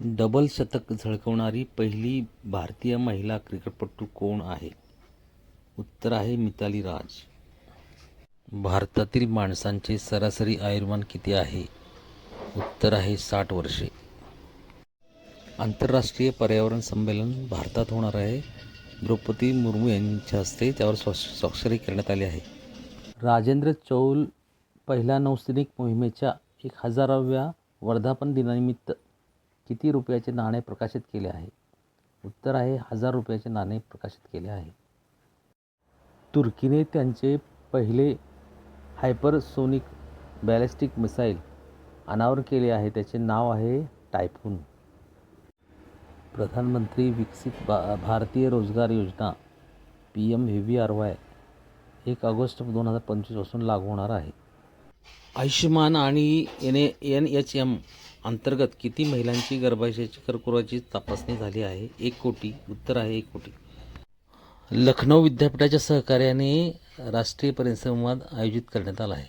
Double शतक झळकवणारी पहिली भारतीय महिला क्रिकेटपटू कोण आहे? उत्तर आहे मिताली राज. भारतातील माणसांचे सरासरी आयुर्मान किती आहे? उत्तर आहे साठ वर्षे. आंतरराष्ट्रीय पर्यावरण संमेलन भारतात होणार आहे. द्रौपदी मुर्मू यांच्या हस्ते त्यावर स्वाक्षरी करण्यात आली आहे. राजेंद्र चौल पहिल्या नौसैनिक मोहिमेच्या एक हजाराव्या वर्धापन दिनानिमित्त किती रुपयाचे नाणे प्रकाशित केले आहे? उत्तर आहे हजार रुपयाचे नाणे प्रकाशित केले आहे. तुर्कीने त्यांचे पहिले हायपरसोनिक बॅलिस्टिक मिसाईल अनावर केले आहे. त्याचे नाव आहे टायफून. प्रधानमंत्री विकसित बा भारतीय रोजगार योजना P M V V R Y एक ऑगस्ट दोन हजार पंचवीसपासून लागू होणार आहे. आयुष्यमान आणि N A N H M अंतर्गत किती महिलांची गर्भाशयाची कर्करोगाची तपासणी झाली आहे? एक कोटी. उत्तर आहे एक कोटी. लखनौ विद्यापीठाच्या सहकार्याने राष्ट्रीय परिसंवाद आयोजित करण्यात आला आहे.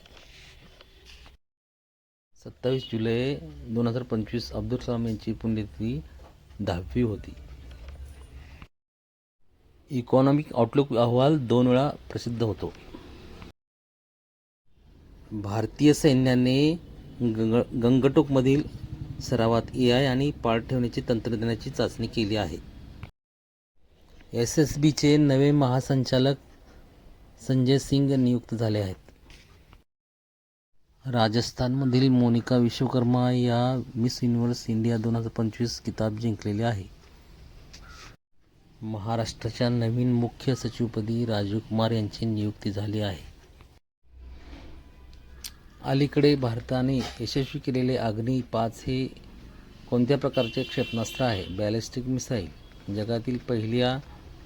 सत्तावीस जुलै दोन हजार पंचवीस अब्दुल कलाम यांची पुण्यतिथी दहावी होती. इकॉनॉमिक आउटलुक अहवाल दोन वेळा प्रसिद्ध होतो. भारतीय सैन्याने गंग गंगटोकमधील सरावात ए आय आणि पाठ ठेवण्याची तंत्रज्ञानाची चाचणी केली आहे. एस एस बीचे नवे महासंचालक संजय सिंग नियुक्त झाले आहेत. राजस्थानमधील मोनिका विश्वकर्मा या मिस युनिव्हर्स इंडिया दोन हजार पंचवीस किताब जिंकलेले आहे. महाराष्ट्राच्या नवीन मुख्य सचिवपदी राजीव कुमार यांची नियुक्ती झाली आहे. अलीकडे भारताने यशस्वी केलेले अग्नी पाच हे कोणत्या प्रकारचे क्षेपणास्त्र आहे? Ballistic missile. जगातील पहिल्या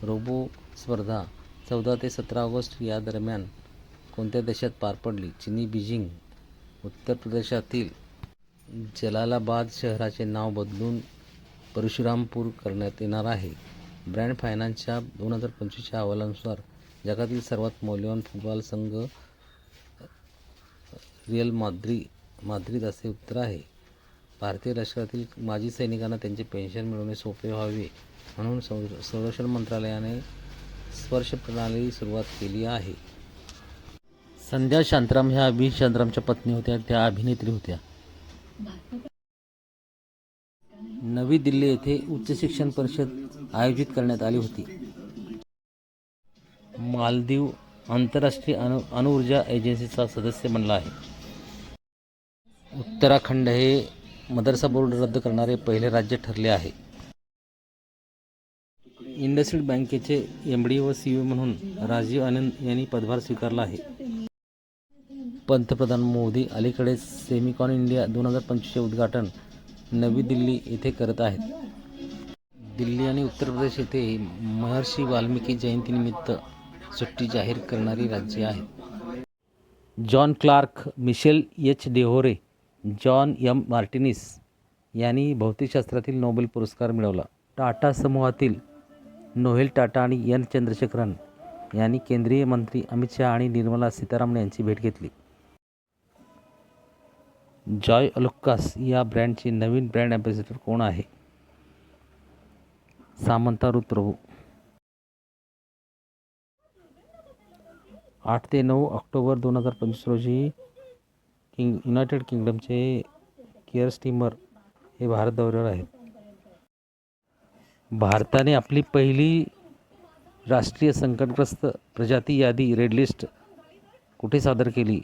रोबो स्पर्धा चौदा ते सतरा ऑगस्ट या दरम्यान कोणत्या देशात पार पडली? चिनी बीजिंग उत्तर प्रदेशातील जलालाबाद शहराचे नाव बदलून परशुरामपूर करण्यात येणार आहे. ब्रँड फायनान्सच्या दोन हजार पंचवीसच्या अहवालानुसार जगातील सर्वात मौल्यवान फुटबॉल संघ रिअल माद्री माद्रिद असे उत्तर आहे. भारतीय लष्करातील माजी सैनिकांना त्यांचे पेन्शन मिळवणे सोपे व्हावे म्हणून संर संरक्षण मंत्रालयाने स्पर्श प्रणाली सुरुवात केली आहे. संध्या शांतराम ह्या अभि शांतरामच्या पत्नी होत्या. त्या अभिनेत्री होत्या. नवी दिल्ली येथे उच्च शिक्षण परिषद आयोजित करण्यात आली होती. मालदीव आंतरराष्ट्रीय अणु अणुऊर्जा एजन्सीचा सदस्य बनला आहे. उत्तराखंड हे मदरसा बोर्ड रद्द करणारे पहिले राज्य ठरले आहे. इंडसइंड बँकेचे एम डी व सी म्हणून राजीव आनंद यांनी पदभार स्वीकारला आहे. पंतप्रधान मोदी अलीकडेच सेमिकॉन इंडिया दोन हजार पंचवीसचे उद्घाटन नवी दिल्ली येथे करत आहेत. दिल्ली आणि उत्तर प्रदेश येथे महर्षी वाल्मिकी जयंतीनिमित्त सुट्टी जाहीर करणारी राज्ये आहेत. John Clarke Michel H Devoret John M Martinis यांनी भौतिकशास्त्रातील नोबेल पुरस्कार मिळवला. टाटा समूहातील नोहेल टाटा आणि एन चंद्रशेखरन यांनी केंद्रीय मंत्री अमित शहा आणि निर्मला सीतारामन यांची भेट घेतली. जॉय अलुक्कास या ब्रँडचे नवीन ब्रँड ॲम्बॅसिडर कोण आहे? सामंता रुत आठ ते नऊ ऑक्टोबर दोन हजार पंचवीस रोजी किंग युनायटेड किंगडमचे केअर स्टीमर हे भारत दौऱ्यावर आहेत. भारताने आपली पहिली राष्ट्रीय संकटग्रस्त प्रजाती यादी रेड लिस्ट कुठे सादर केली?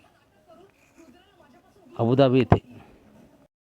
अबुधाबी येथे.